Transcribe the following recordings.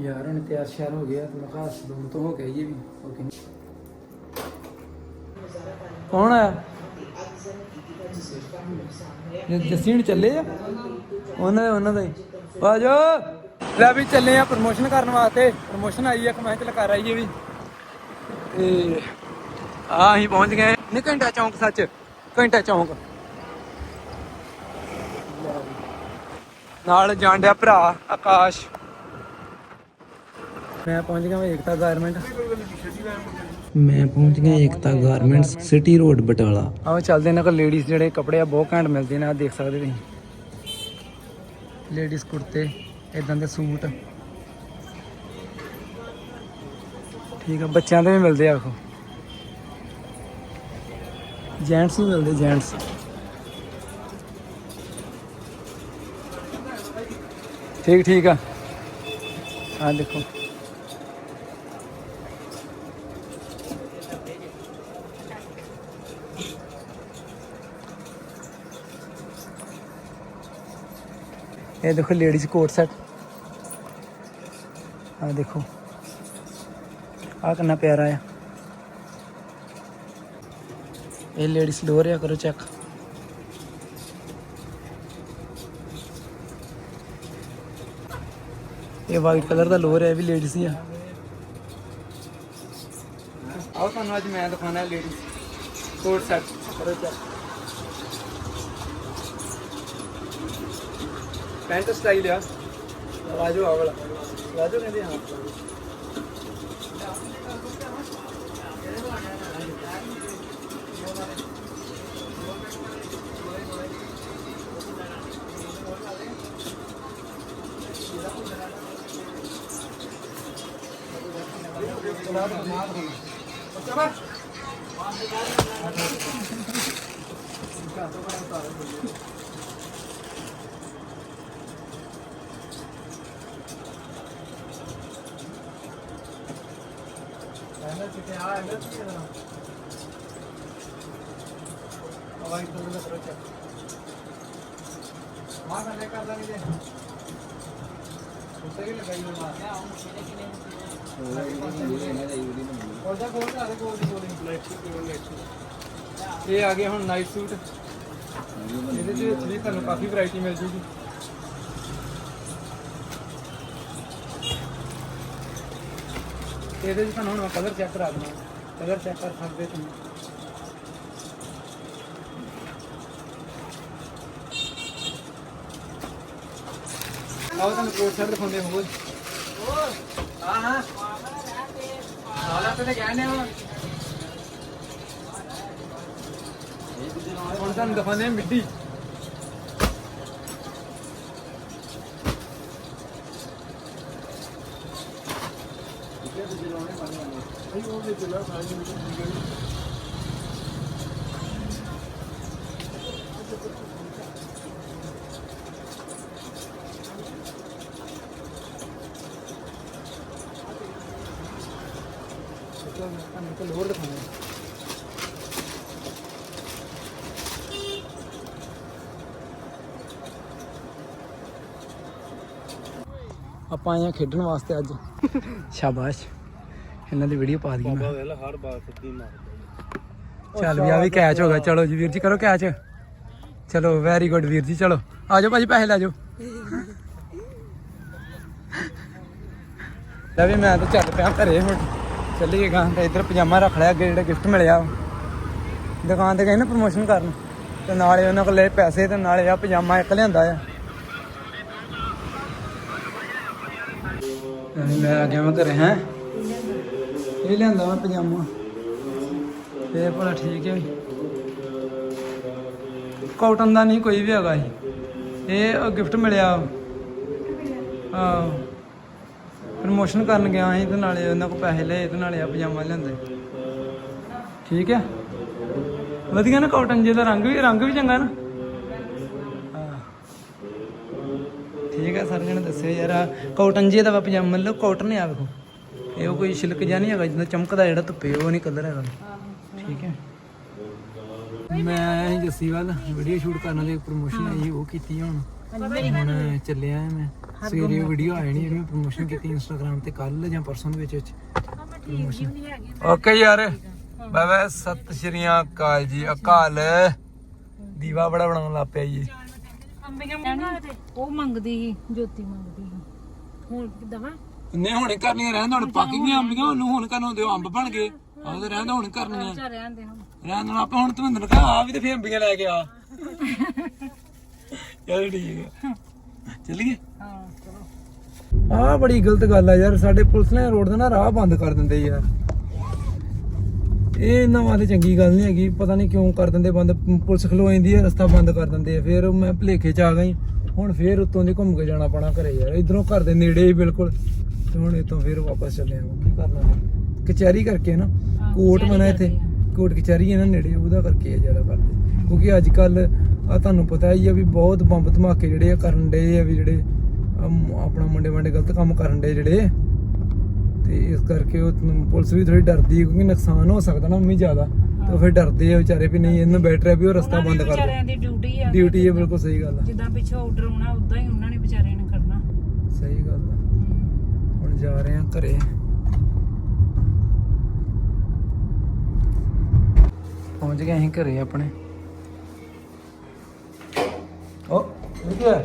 ਯਾਰ ਹੁਣ ਤਿਆਰ ਸ਼ਿਆਰ ਹੋ ਗਿਆ, ਤੇ ਮੈਂ ਕਿਹਾ ਸਲੂਨ ਤੋਂ ਹੋ ਕੇ ਆਈਏ ਵੀ ਓਕੇ ਕੌਣ ਆਇਆ? ਜਸੀਨ ਚੱਲੇ ਆ? ਉਹਨਾਂ ਦਾ ਉਹਨਾਂ ਦਾ ਹੀ। ਆ ਲੈ ਵੀ ਚੱਲੇ ਆ ਪ੍ਰਮੋਸ਼ਨ ਕਰਨ ਵਾਸਤੇ। ਪ੍ਰਮੋਸ਼ਨ ਆਈ ਆ ਕਿ ਚਲ ਕਰ ਆਈਏ ਵੀ। ਤੇ ਆ ਅਸੀਂ ਪਹੁੰਚ ਗਏ। ਨਹੀਂ, ਘੰਟਾ ਚੌਂਕ ਸੱਚ। ਘੰਟਾ ਚੌਂਕ। ਨਾਲ ਜਾਣ ਡਿਆ ਭਰਾ ਆਕਾਸ਼। ਮੈਂ ਪਹੁੰਚ ਗਿਆ ਏਕਤਾ ਗਾਰਮੈਂਟ। ਮੈਂ ਪਹੁੰਚ ਗਿਆ Ekta garments city road Batala. ਆਓ ਚੱਲਦੇ ਇਹਨਾਂ ਕੋਲ ਲੇਡੀਜ਼ ਜਿਹੜੇ ਕੱਪੜੇ ਆ ਬਹੁਤ ਘੈਂਟ ਮਿਲਦੇ ਨੇ ਆ ਦੇਖ ਸਕਦੇ ਤੁਸੀਂ। ਲੇਡੀਜ਼ ਕੁੜਤੇ ਇਦਾਂ ਦੇ ਸੂਟ। ਠੀਕ ਆ ਬੱਚਿਆਂ ਦੇ ਵੀ ਮਿਲਦੇ ਆ ਆਖੋ। ਜੈਂਟਸ ਵੀ ਮਿਲਦੇ ਜੈਂਟਸ ਠੀਕ ਠੀਕ ਆ। ਆ ਦੇਖੋ। ਇਹ ਦੇਖੋ ਲੇਡੀਜ਼ ਕੋਟ ਸੈਟ ਆ ਦੇਖੋ। ਆ ਕਿੰਨਾ ਪਿਆਰਾ ਆ। ਇਹ ਲੇਡੀਜ਼ ਲੋਅਰ ਆ ਕਰੋ ਚੈੱਕ ਇਹ ਵਾਈਟ ਕਲਰ ਦਾ ਲੋਅਰ ਹੈ ਇਹ ਵੀ ਲੇਡੀਜ਼ ਹੀ ਆ। ਆਓ ਤੁਹਾਨੂੰ ਅੱਜ ਮੈਂ ਦਿਖਾਣਾ ਲੇਡੀਜ਼ ਕੋਟ ਸੈਟ ਕਰੋ ਚੈੱਕ ਪੈਂਟ ਸਟਾਈਲ ਆ ਰਾਜੋ ਆ ਵਾਲਾ ਰਾਜੋ ਕਹਿੰਦੇ ਹਾਂ ਵਾਈਟ ਕਲਰ ਦਾ ਕਰੋ ਚੈੱਕ ਮਾਰ ਕਰ ਲੈ ਕਰਦਾ ਨਹੀਂ ਦੇ ਉੱਤੇ ਵੀ ਲਗਾਈ ਹੋਈ ਮਾਰ ਕੋਲਦਾ ਕੋਲਦਾ ਆਦੇ ਕੋਲ ਦੀ ਕੋਲ ਇਹ ਆ ਗਏ ਹੁਣ ਨਾਈਟ ਸੂਟ ਇਹਦੇ ਚ ਵਿੱਚ ਵੀ ਤੁਹਾਨੂੰ ਕਾਫੀ ਵੈਰਾਈਟੀ ਮਿਲ ਜੂਗੀ। ਇਹਦੇ ਚ ਤੁਹਾਨੂੰ ਹੁਣ ਮੈਂ ਕਲਰ ਚੈੱਕ ਕਰਾ ਦਵਾਂ ਕਲਰ ਚੈੱਕ ਕਰ ਸਕਦੇ ਤੁਸੀਂ। ਆਓ ਤੁਹਾਨੂੰ ਕੋਟ ਸੈਟ ਦਿਖਾਉਂਦੇ ਹੋਰ ਹਾਂ ਹਾਂ ਸਾਲਾ ਤੇ ਕਹਿੰਦੇ ਹੋ ਹੁਣ ਤੁਹਾਨੂੰ ਦਿਖਾਉਂਦੇ ਆ ਮਿੱਡੀ ਤੁਹਾਨੂੰ ਇੱਕ ਹੋਰ ਦਿਖਾਉਂਦੇ ਆਪਾਂ ਆਏ ਆ ਖੇਡਣ ਵਾਸਤੇ ਅੱਜ। ਸ਼ਾਬਾਸ਼। ਇਹਨਾਂ ਦੀ ਵੀਡੀਓ ਪਾ ਦਈਏ ਮੈਂ। ਵੇਲਾ ਹਰ ਬਾਤ ਸਿੱਧੀ ਮਾਰ ਚੱਲ ਵੀ ਆ ਵੀ ਕੈਚ ਹੋ ਗਿਆ। ਚਲੋ ਜੀ ਵੀਰ ਜੀ ਕਰੋ ਕੈਚ ਚਲੋ ਵੈਰੀ ਗੁੱਡ ਵੀਰ ਜੀ ਚਲੋ। ਆ ਜਾਓ ਭਾਜੀ ਪੈਸੇ ਲੈ ਜਾਓ। ਲੈ ਵੀ ਮੈਂ ਤਾਂ ਚੱਲ ਪਿਆ ਘਰੇ ਹੁਣ। ਚੱਲੀਏ ਗਾਂ ਤੇ ਇੱਧਰ ਪਜਾਮਾ ਰੱਖ ਲਿਆ ਅੱਗੇ ਜਿਹੜਾ ਗਿਫਟ ਮਿਲਿਆ ਦੁਕਾਨ ਤੇ ਗਏ ਨਾ ਪ੍ਰਮੋਸ਼ਨ ਕਰਨ ਤੇ ਨਾਲੇ ਉਹਨਾਂ ਕੋਲ ਲਏ ਪੈਸੇ ਤੇ ਨਾਲੇ ਆ ਪਜਾਮਾ ਇੱਕ ਲਿਆਂਦਾ ਆ। ਮੈਂ ਆ ਗਿਆ ਮੈਂ ਘਰੇ ਹੈ। ਇਹ ਲਿਆਂਦਾ ਮੈਂ ਪਜਾਮਾ। ਇਹ ਭਲਾ ਠੀਕ ਹੈ। ਕਾਟਨ ਦਾ ਨਹੀਂ ਕੋਈ ਵੀ ਹੈਗਾ ਜੀ ਇਹ ਗਿਫਟ ਮਿਲਿਆ। ਹਾਂ ਪ੍ਰਮੋਸ਼ਨ ਕਰਨ ਗਿਆ ਸੀ ਤੇ ਨਾਲੇ ਉਹਨਾਂ ਕੋਲ ਪੈਸੇ ਲਏ ਤੇ ਨਾਲੇ ਆ ਪਜਾਮਾ ਲਿਆਂਦੇ। ਠੀਕ ਹੈ। ਵਧੀਆ ਨਾ ਕਾਟਨ ਜਿਹਦਾ, ਰੰਗ ਵੀ ਰੰਗ ਵੀ ਚੰਗਾ ਨਾ। ਠੀਕ ਹੈ ਸਰ ਜੀ ਨੇ ਦੱਸਿਆ ਯਾਰ ਕਾਟਨ ਜਿਹਦਾ ਵਾ ਪਜਾਮਾ, ਮਤਲਬ ਕਾਟਨ ਆ ਵੇਖੋ। ਇਹ ਉਹ ਕੋਈ ਛਿਲਕ ਜਿਹਾ ਨਹੀਂ ਹੈਗਾ ਜਿੱਦਾਂ ਚਮਕਦਾ ਜਿਹੜਾ ਧੁੱਪੇ, ਉਹ ਨਹੀਂ ਕਲਰ ਹੈਗਾ। ਠੀਕ ਹੈ। ਮੈਂ ਜੱਸੀ ਵੱਲ ਵੀਡੀਓ ਸ਼ੂਟ ਕਰਨ ਲਈ ਪ੍ਰੋਮੋਸ਼ਨ ਆਈ ਉਹ ਕੀਤੀ ਹੁਣ। ਹੁਣ ਚੱਲਿਆ ਮੈਂ। ਸਵੇਰੇ ਵੀਡੀਓ ਆਈ ਨਹੀਂ ਜਿਹੜੀ ਪ੍ਰੋਮੋਸ਼ਨ ਕੀਤੀ ਇੰਸਟਾਗ੍ਰam ਤੇ ਕੱਲ ਜਾਂ ਪਰਸੋਂ ਦੇ ਵਿੱਚ ਵਿੱਚ। ਓਕੇ ਯਾਰ। ਬਾਏ ਬਾਏ ਸਤਿ ਸ਼੍ਰੀ ਅਕਾਲ ਜੀ, ਅਕਾਲ। ਦੀਵਾ ਬੜਾ ਬਣਾਉਣ ਲੱਗ ਪਿਆ ਜੀ। ਉਹ ਮੰਗਦੀ ਸੀ, ਜੋਤੀ ਮੰਗਦੀ ਸੀ। ਹੁਣ ਦਵਾ ਨੇ ਹੁਣੇ ਕਰਨੀਆਂ ਰਹਿਣ ਹੁਣ ਪੱਕ ਗਈਆਂ ਅੰਬੀਆਂ ਉਹਨੂੰ ਹੁਣ ਕਰਨ ਦਿਓ ਅੰਬ ਬਣ ਗਏ। ਆਹ ਤੇ ਰਹਿਣ ਹੁਣ ਕਰਨੀਆਂ। ਚਾ ਰਹਿਣ ਦੇ ਹੁਣ। ਰਹਿਣ ਨੂੰ ਆਪਾਂ ਹੁਣ ਧਵਿੰਦਰ ਨੂੰ ਕਹਾ ਆ ਵੀ ਤੇ ਫੇਰ ਅੰਬੀਆਂ ਲੈ ਕੇ ਆ। ਚਲ ਠੀਕ ਹੈ ਚੱਲੀਏ? ਹਾਂ। ਚਲੋ ਆਹ ਬੜੀ ਗਲਤ ਗੱਲ ਆ ਯਾਰ ਸਾਡੇ ਪੁਲਿਸ ਨੇ ਰੋਡ ਦਾ ਨਾ ਰਾਹ ਬੰਦ ਕਰ ਦਿੰਦੇ ਯਾਰ। ਇਹ ਇਹਨਾਂ ਵਾਸਤੇ ਚੰਗੀ ਗੱਲ ਨਹੀਂ ਹੈਗੀ ਪਤਾ ਨਹੀਂ ਕਿਉਂ ਕਰ ਦਿੰਦੇ ਬੰਦ ਪੁਲਿਸ ਖਲੋ ਜਾਂਦੀ ਹੈ ਰਸਤਾ ਬੰਦ ਕਰ ਦਿੰਦੇ ਆ। ਫਿਰ ਮੈਂ ਭਲੇਖੇ ਚ ਆ ਗਈ ਹੁਣ ਫੇਰ ਉੱਤੋਂ ਦੀ ਘੁੰਮ ਕੇ ਜਾਣਾ ਪੈਣਾ ਘਰੇ ਯਾਰ। ਇਧਰੋਂ ਘਰ ਦੇ ਨੇੜੇ ਹੀ ਬਿਲਕੁਲ। ਤੇ ਹੁਣ ਇਤੋਂ ਫੇਰ ਵਾਪਸ ਚੱਲੇ ਆ ਕੀ ਕਰਨਾ ਫਿਰ? ਕਚਹਿਰੀ ਕਰਕੇ ਨਾ ਕੋਰਟ ਮਨਾ ਇੱਥੇ। ਕੋਰਟ ਕਚਹਿਰੀ ਹੈ ਨਾ ਨੇੜੇ ਉਹਦਾ ਕਰਕੇ ਆ ਜ਼ਿਆਦਾ ਕਰਦੇ। ਕਿਉਂਕਿ ਅੱਜ ਕੱਲ ਆ ਤੁਹਾਨੂੰ ਪਤਾ ਹੀ ਆ ਵੀ ਬਹੁਤ ਬੰਬ ਧਮਾਕੇ ਜਿਹੜੇ ਆ ਕਰਨ ਡੇ ਆ ਵੀ ਜਿਹੜੇ ਅਮ ਆਪਣਾ ਮੁੰਡੇ ਮੁੰਡੇ ਗਲਤ ਕੰਮ ਕਰਨ ਦੇ ਜਿਹੜੇ। ਤੇ ਇਸ ਕਰਕੇ ਉਹ ਪੁਲਿਸ ਵੀ ਥੋੜੀ ਡਰਦੀ ਹੈ ਕਿਉਂਕਿ ਨੁਕਸਾਨ ਹੋ ਸਕਦਾ ਨਾ ਮੰਮੀ ਜ਼ਿਆਦਾ। ਤੇ ਉਹ ਫਿਰ ਡਰਦੇ ਆ ਵਿਚਾਰੇ ਵੀ ਨਹੀਂ ਇਹਨੂੰ ਬੈਟਰ ਹੈ ਵੀ ਉਹ ਰਸਤਾ ਬੰਦ ਕਰ ਵਿਚਾਰਿਆਂ ਦੀ ਡਿਊਟੀ ਆ ਡਿਊਟੀ ਹੈ ਬਿਲਕੁਲ ਸਹੀ ਗੱਲ ਆ। ਜਿੱਦਾਂ ਪਿੱਛੇ ਆਰਡਰ ਆਉਣਾ ਉਦਾਂ ਹੀ ਉਹਨਾਂ ਨੇ ਵਿਚਾਰਿਆਂ ਨੇ ਕਰਨਾ। ਸਹੀ ਗੱਲ ਆ। ਜਾ ਰਹੇ ਆ ਘਰੇ। ਪਹੁੰਚ ਗਏ ਅਸੀਂ ਘਰੇ ਆਪਣੇ। ਓ ਇਹ ਕੀ ਹੈ।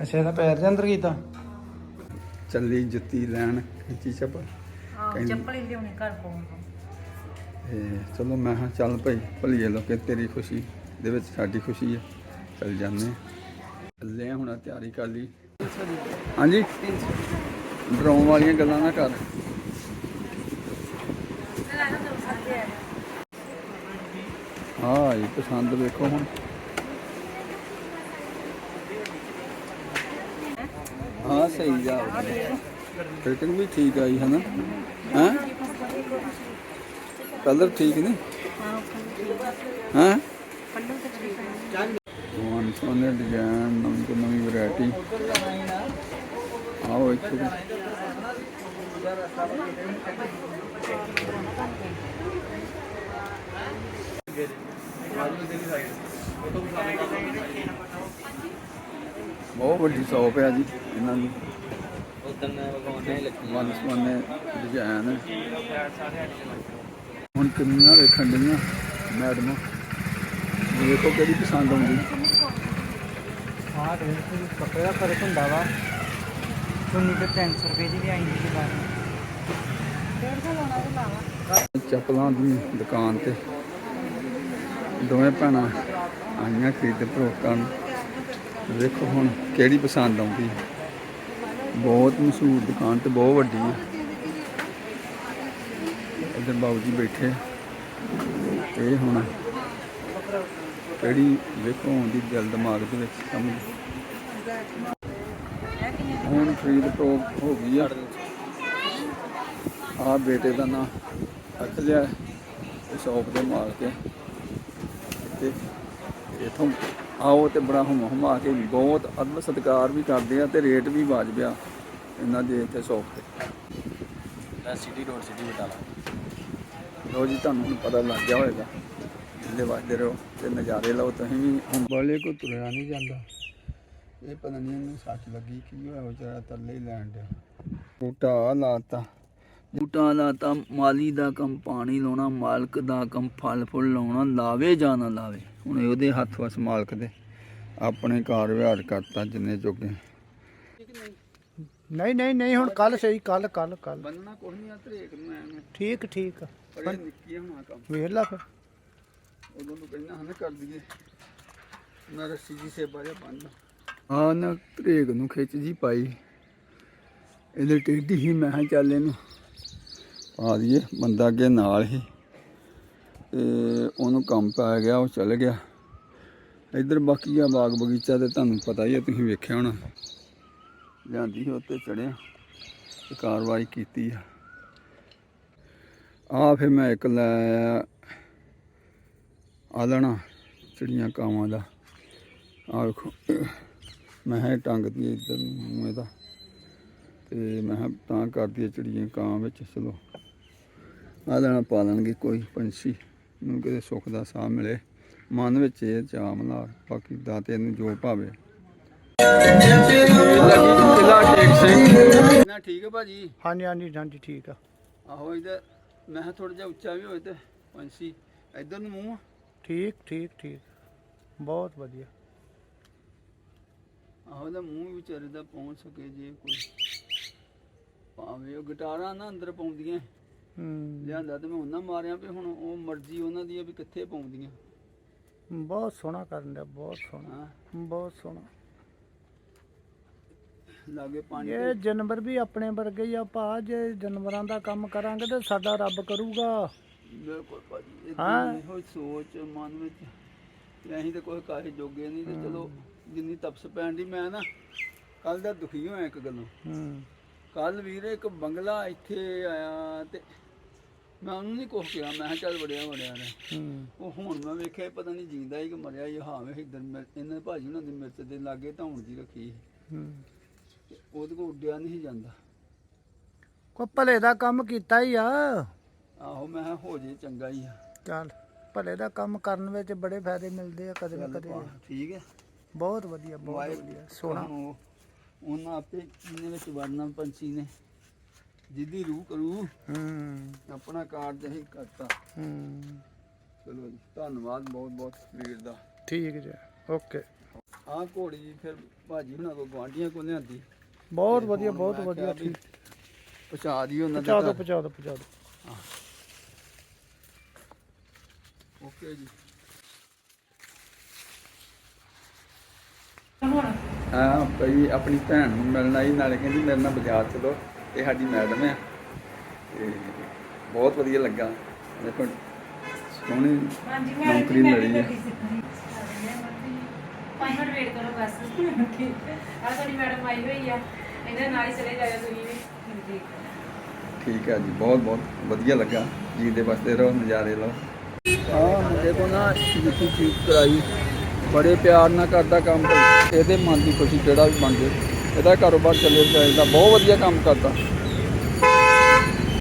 ਅੱਛਾ ਇਹਦਾ ਪੈਰ ਦੇ ਅੰਦਰ ਕੀਤਾ। ਚੱਲੀ ਜੁੱਤੀ ਲੈਣ ਖਿੱਚੀ ਚੱਪਲ। ਹਾਂ ਚੱਪਲ ਹੀ ਲਿਆਉਣੀ ਘਰ ਪਾਉਣ ਤੇ। ਚਲੋ ਮੈਂ ਹਾਂ ਚੱਲ ਭਾਈ ਭਲੀਏ ਲੋਕੇ ਤੇਰੀ ਖੁਸ਼ੀ ਦੇ ਵਿੱਚ ਸਾਡੀ ਖੁਸ਼ੀ ਹੈ ਚੱਲ ਜਾਂਦੇ ਹਾਂ। ਚੱਲੇ ਹਾਂ ਹੁਣ ਤਿਆਰੀ ਕਰ ਲਈ। ਹਾਂਜੀ। ਡਰਾਉਣ ਵਾਲੀਆਂ ਗੱਲਾਂ ਨਾ ਕਰ। ਹਾਂ, ਇਹ ਪਸੰਦ ਵੇਖੋ ਹੁਣ। ਹਾਂ, ਸਹੀ ਜਾ ਫਿਟਿੰਗ ਵੀ ਠੀਕ ਆਈ ਹੈ ਨਾ ਹਾਂ? ਕਲਰ ਠੀਕ ਨੇ ਹਾਂ? ਵਨ ਸੋਨੇ ਡਿਜ਼ਾਈਨ, ਨਵੀਂ ਤੋਂ ਨਵੀਂ ਵੈਰਾਈਟੀ ਆਓ ਇੱਥੇ ਬਹੁਤ ਵੱਡੀ ਸ਼ੌਪ ਹੈ ਜੀ ਇਹਨਾਂ ਦੀ। ਉਦੋਂ ਵਨ ਸੋਨੇ ਡਿਜ਼ਾਈਨ। ਹੁਣ ਕਿੰਨੀਆਂ ਵੇਖਣ ਡਈਆਂ ਮੈਡਮ। ਦੇਖੋ ਕਿਹੜੀ ਪਸੰਦ ਆਉਂਦੀ। ਹਾਂ ਤੇ ਕੱਪੜੇ ਦਾ ਫ਼ਰਕ ਹੁੰਦਾ ਵਾ ਸੁਣੀ ਤੇ 300 ਰੁਪਏ ਦੀ ਵੀ ਆਈ ਬਾਹਰ ਚੱਪਲਾਂ ਦੀ ਦੁਕਾਨ ਤੇ। ਦੋਵੇਂ ਭੈਣਾਂ ਆਈਆਂ ਖਰੀਦ ਭਰੋਕਾਂ ਨੂੰ ਵੇਖੋ ਹੁਣ ਕਿਹੜੀ ਪਸੰਦ ਆਉਂਦੀ। ਬਹੁਤ ਮਸ਼ਹੂਰ ਦੁਕਾਨ ਤੇ ਬਹੁਤ ਵੱਡੀ ਹੈ ਇੱਧਰ ਬਾਬੂ ਜੀ ਬੈਠੇ। ਇਹ ਹੁਣ ਕਿਹੜੀ ਵੇਖੋ ਆਉਂਦੀ ਦਿਲ ਦਿਮਾਗ ਦੇ ਵਿੱਚ ਸਮਝ ਹੁਣ ਪ੍ਰੋ ਹੋ ਗਈ ਆ। ਆ ਬੇਟੇ ਦਾ ਨਾਂ ਰੱਖ ਲਿਆ ਸ਼ੌਪ ਦੇ ਮਾਲਕ ਹੈ। ਤੇ ਇਥੋਂ ਆਓ ਤੇ ਬੜਾ ਹਮ ਹਮਾ ਕੇ ਬਹੁਤ ਅਦਬ ਸਤਿਕਾਰ ਵੀ ਕਰਦੇ ਆ ਤੇ ਰੇਟ ਵੀ ਵਾਜਬ ਆ ਇਹਨਾਂ ਦੇ ਇੱਥੇ ਸ਼ੌਪ ਤੇ। City road city Batala. ਲੋ ਜੀ ਤੁਹਾਨੂੰ ਪਤਾ ਲੱਗ ਗਿਆ ਹੋਵੇਗਾ ਇਹਦੇ ਵਾਜਦੇ ਰਹੋ ਤੇ ਨਜ਼ਾਰੇ ਲਓ ਤੁਸੀਂ ਵੀ ਹੁਣ ਬਾਲੇ ਕੋ ਤੁਰਿਆ ਨਹੀਂ ਜਾਂਦਾ। ਇਹ ਪਤਾ ਨਹੀਂ ਇਹਨੂੰ ਸੱਚ ਲੱਗੀ ਕੀ ਹੋਇਆ ਵਿਚਾਰਾ ਹੀ ਲੈਣ ਡਿਆ। ਬੂਟਾ ਲਾਤਾ। ਬੂਟਾ ਲਾਤਾ ਮਾਲੀ ਦਾ ਕੰਮ ਪਾਣੀ ਲਾਉਣਾ ਮਾਲਕ ਦਾ ਕੰਮ ਫਲ ਫੁੱਲ ਲਾਉਣਾ ਲਾਵੇ ਜਾਂ ਨਾ ਲਾਵੇ। ਹੁਣ ਉਹਦੇ ਹੱਥ ਵਸ ਮਾਲਕ ਦੇ। ਆਪਣੇ ਕਾਰ ਵਿਹਾਰ ਕਰਤਾ ਜਿੰਨੇ ਜੋਗੇ। ਨਹੀਂ ਨਹੀਂ ਨਹੀਂ ਹੁਣ ਕੱਲ ਸਹੀ ਕੱਲ ਕੱਲ ਕੱਲ ਬੰਨਣਾ ਕੁਝ ਨਹੀਂ ਆ ਧਰੇਕ ਨੂੰ ਐਵੇਂ। ਠੀਕ ਠੀਕ। ਆ। ਪਰ ਇਹ ਨਿੱਕੀ ਹੋਣਾ ਕੰਮ। ਵੇਖ ਲਾ ਫਿਰ। ਉਦੋਂ ਨੂੰ ਕਹਿੰਦਾ ਹਨਾ, ਕਰ ਦਈਏ। ਨਾ ਰੱਸੀ ਜੀ ਸੇਬਾ ਜਿਹਾ ਬੰਨ। ਆ ਨਾ ਧਰੇਕ ਨੂੰ ਖਿੱਚ ਜੀ ਪਾਈ। ਇਹਦੇ ਟੇਢੀ ਹੀ ਮੈਂ ਹਾਂ ਚੱਲ ਇਹਨੂੰ ਪਾ ਦਈਏ, ਬੰਦਾ ਅੱਗੇ ਨਾਲ ਹੀ। ਤੇ ਉਹਨੂੰ ਕੰਮ ਪੈ ਗਿਆ, ਉਹ ਚਲ ਗਿਆ। ਇੱਧਰ ਬਾਕੀ ਆ ਬਾਗ ਬਗੀਚਾ ਤੇ ਤੁਹਾਨੂੰ ਪਤਾ ਹੀ ਆ, ਤੁਸੀਂ ਵੇਖਿਆ ਹੋਣਾ। ਲਿਆਂਦੀ ਸੀ ਉੱਤੇ ਚੜਿਆ ਕਾਰਵਾਈ ਕੀਤੀ ਆ। ਆ ਫਿਰ ਮੈਂ ਇੱਕ ਲੈ ਆਇਆ ਆਲਣਾ ਚਿੜੀਆਂ ਕਾਵਾਂ ਦਾ। ਆ ਵੇਖੋ ਮੈਂ ਹੈ ਟੰਗ ਦੀ ਇੱਧਰ ਨੂੰ ਇਹਦਾ। ਤੇ ਮੈਂ ਤਾਂ ਕਰਦੀ ਚਿੜੀਆਂ ਕਾਂ ਵਿੱਚ ਚਲੋ। ਆਲਣਾ ਪਾ ਲੈਣਗੇ ਕੋਈ ਪੰਛੀ ਨੂੰ ਕਿਤੇ ਸੁੱਖ ਦਾ ਸਾਹ ਮਿਲੇ। ਮਨ ਵਿੱਚ ਇਹ ਚਾਹ ਮਲਾ ਬਾਕੀ ਦਾਤੇ ਨੂੰ ਜੋ ਭਾਵੇ। ਕਿਲਾ ਟੇਕ ਸਿੰਘ। ਨਾ ਠੀਕ ਹੈ ਭਾਜੀ? ਹਾਂਜੀ ਹਾਂਜੀ ਹਾਂਜੀ ਠੀਕ ਆ। ਆਹੋ ਇਹਦਾ ਮੈਂ ਥੋੜਾ ਜਿਹਾ ਉੱਚਾ ਵੀ ਹੋਏ ਤੇ ਪੰਛੀ ਇਧਰ ਨੂੰ ਮੂੰਹ ਆ। ਠੀਕ ਠੀਕ ਠੀਕ। ਬਹੁਤ ਵਧੀਆ। ਆਹੋ ਇਹਦਾ ਮੂੰਹ ਵਿਚਾਰੇ ਦਾ ਪਹੁੰਚ ਸਕੇ ਜੇ ਕੋਈ। ਭਾਵੇਂ ਉਹ ਗਿਟਾਰਾਂ ਨਾ ਅੰਦਰ ਪਾਉਂਦੀਆਂ। ਹੂੰ। ਲਿਆਂਦਾ ਤੇ ਮੈਂ ਉਹਨਾਂ ਮਾਰਿਆ ਵੀ ਹੁਣ ਉਹ ਮਰਜ਼ੀ ਉਹਨਾਂ ਦੀ ਆ ਵੀ ਕਿੱਥੇ ਪਾਉਂਦੀਆਂ। ਬਹੁਤ ਸੋਹਣਾ ਕਰਨ ਦਾ ਬਹੁਤ ਸੋਹਣਾ। ਬਹੁਤ ਸੋਹਣਾ। ਲਾਗੇ ਪਾਣੀ ਇਹ ਜਾਨਵਰ ਵੀ ਆਪਣੇ ਵਰਗੇ ਹੀ ਆ ਭਾ ਜੇ ਜਾਨਵਰਾਂ ਦਾ ਕੰਮ ਕਰਾਂਗੇ ਤੇ ਸਾਡਾ ਰੱਬ ਕਰੂਗਾ। ਬਿਲਕੁਲ ਭਾਜੀ ਇਹ ਹਾਂ। ਦਿਲ ਇਹੋ ਸੋਚ ਮਨ ਵਿੱਚ। ਵੀ ਅਸੀਂ ਤੇ ਕੋਈ ਕਾਹੇ ਜੋਗੇ ਨਹੀਂ ਤੇ ਚਲੋ ਜਿੰਨੀ ਤਪਸ ਪੈਣ ਦੀ ਮੈਂ ਨਾ ਕੱਲ ਦਾ ਦੁਖੀ ਹੋਇਆ ਇੱਕ ਗੱਲੋਂ। ਹੂੰ। ਕੱਲ ਵੀਰੇ ਇੱਕ ਬੰਗਲਾ ਇੱਥੇ ਆਇਆ ਤੇ ਮੈਂ ਉਹਨੂੰ ਨਹੀਂ ਕੁਛ ਕਿਹਾ ਮੈਂ ਕਿਹਾ ਚੱਲ ਵੜਿਆ ਵੜਿਆ ਨੇ ਹੂੰ। ਉਹ ਹੁਣ ਮੈਂ ਵੇਖਿਆ ਪਤਾ ਨਹੀਂ ਜਿੰਦਾ ਹੀ ਕਿ ਮਰਿਆ ਹੀ ਹਾਂ ਵੇ ਇਧਰ ਇਹਨਾਂ ਦੇ ਭਾਜੀ ਉਹਨਾਂ ਦੀ ਮਿਰਚ ਦੇ ਲਾਗੇ ਧੌਣ ਦੀ ਰੱਖੀ ਸੀ। ਹੂੰ। ਤੇ ਉਹਦੇ ਕੋਲ ਉੱਡਿਆ ਨਹੀਂ ਸੀ ਜਾਂਦਾ। ਕੋਈ ਭਲੇ ਦਾ ਕੰਮ ਕੀਤਾ ਹੀ ਆ। ਆਹੋ ਮੈਂ ਕਿਹਾ ਹੋ ਜੇ ਚੰਗਾ ਹੀ ਆ। ਚੱਲ ਭਲੇ ਦਾ ਕੰਮ ਕਰਨ ਵਿੱਚ ਬੜੇ ਫਾਇਦੇ ਮਿਲਦੇ ਆ ਕਦੇ ਨਾ ਕਦੇ। ਠੀਕ ਹੈ ਬਹੁਤ ਵਧੀਆ ਬਹੁਤ ਵਧੀਆ ਸੋਹਣਾ। ਹੁਣ ਉਹ- ਉਹਨਾਂ ਆਪੇ ਇਹਨੇ ਵਿੱਚ ਵੜਨਾ ਪੰਛੀ ਨੇ ਜਿੱਦੀ ਰੂਹ ਕਰੂ। ਹੂੰ। ਆਪਣਾ ਕਾਰਜ ਹੀ ਕਰਤਾ। ਹੂੰ। ਚਲੋ ਜੀ ਧੰਨਵਾਦ ਬਹੁਤ ਬਹੁਤ ਵੀਰ ਦਾ। ਠੀਕ ਜੀ ਓਕੇ। ਆਹ ਘੋੜੀ ਜੀ ਫਿਰ ਭਾਜੀ ਹੁਣਾਂ ਕੋ ਗਵਾਂਢੀਆਂ ਕੋ ਲਿਆਂਦੀ। ਬਹੁਤ ਵਧੀਆ ਬਹੁਤ ਵਧੀਆ ਠੀਕ। ਪਹੁੰਚਾ ਦੀ ਉਹਨਾਂ ਦੇ ਪਹੁੰਚਾ ਦਿਓ ਘਰ। ਪਹੁੰਚਾ ਦਿਓ ਪਹੁੰਚਾ ਦਿਓ। ਓਕੇ ਜੀ। ਹਾਂ ਭਈ ਆਪਣੀ ਭੈਣ ਨੂੰ ਮਿਲਣ ਆਈ ਨਾਲੇ ਕਹਿੰਦੀ ਮੇਰੇ ਨਾਲ ਬਾਜ਼ਾਰ ਚਲੋ ਇਹ ਸਾਡੀ ਮੈਡਮ ਆ। ਤੇ ਬਹੁਤ ਵਧੀਆ ਲੱਗਾ। ਦੇਖੋ ਸੋਹਣੀ ਹਾਂਜੀ ਮੈਂ ਨੌਕਰੀ ਮਿਲੀ ਹੈ ਪੰਜ ਮਿੰਟ ਵੇਟ ਕਰੋ ਬਸ। ਠੀਕ ਹੈ। ਆ ਸਾਡੀ ਮੈਡਮ ਆਈ ਹੋਈ ਆ। ਇਹਨਾਂ ਨਾਲ ਹੀ ਚਲੇ ਜਾਇਓ ਤੁਸੀਂ ਵੀ। ਠੀਕ ਹੈ। ਜੀ ਬਹੁਤ ਬਹੁਤ ਵਧੀਆ ਲੱਗਾ। ਜੀ ਦੇ ਵਸਦੇ ਰਹੋ ਨਜ਼ਾਰੇ ਲਓ। ਹਾਂ ਦੇਖੋ ਨਾ ਜਿੱਤੀ ਠੀਕ ਕਰਾਈ। ਬੜੇ ਪਿਆਰ ਨਾਲ ਕਰਦਾ ਕੰਮ ਇਹਦੇ ਮਨ ਦੀ ਖੁਸ਼ੀ ਜਿਹੜਾ ਵੀ ਬਣ ਜੇ। ਇਹਦਾ ਕਾਰੋਬਾਰ ਚੱਲੇ ਚਾਹੀਦਾ ਬਹੁਤ ਵਧੀਆ ਕੰਮ ਕਰਦਾ।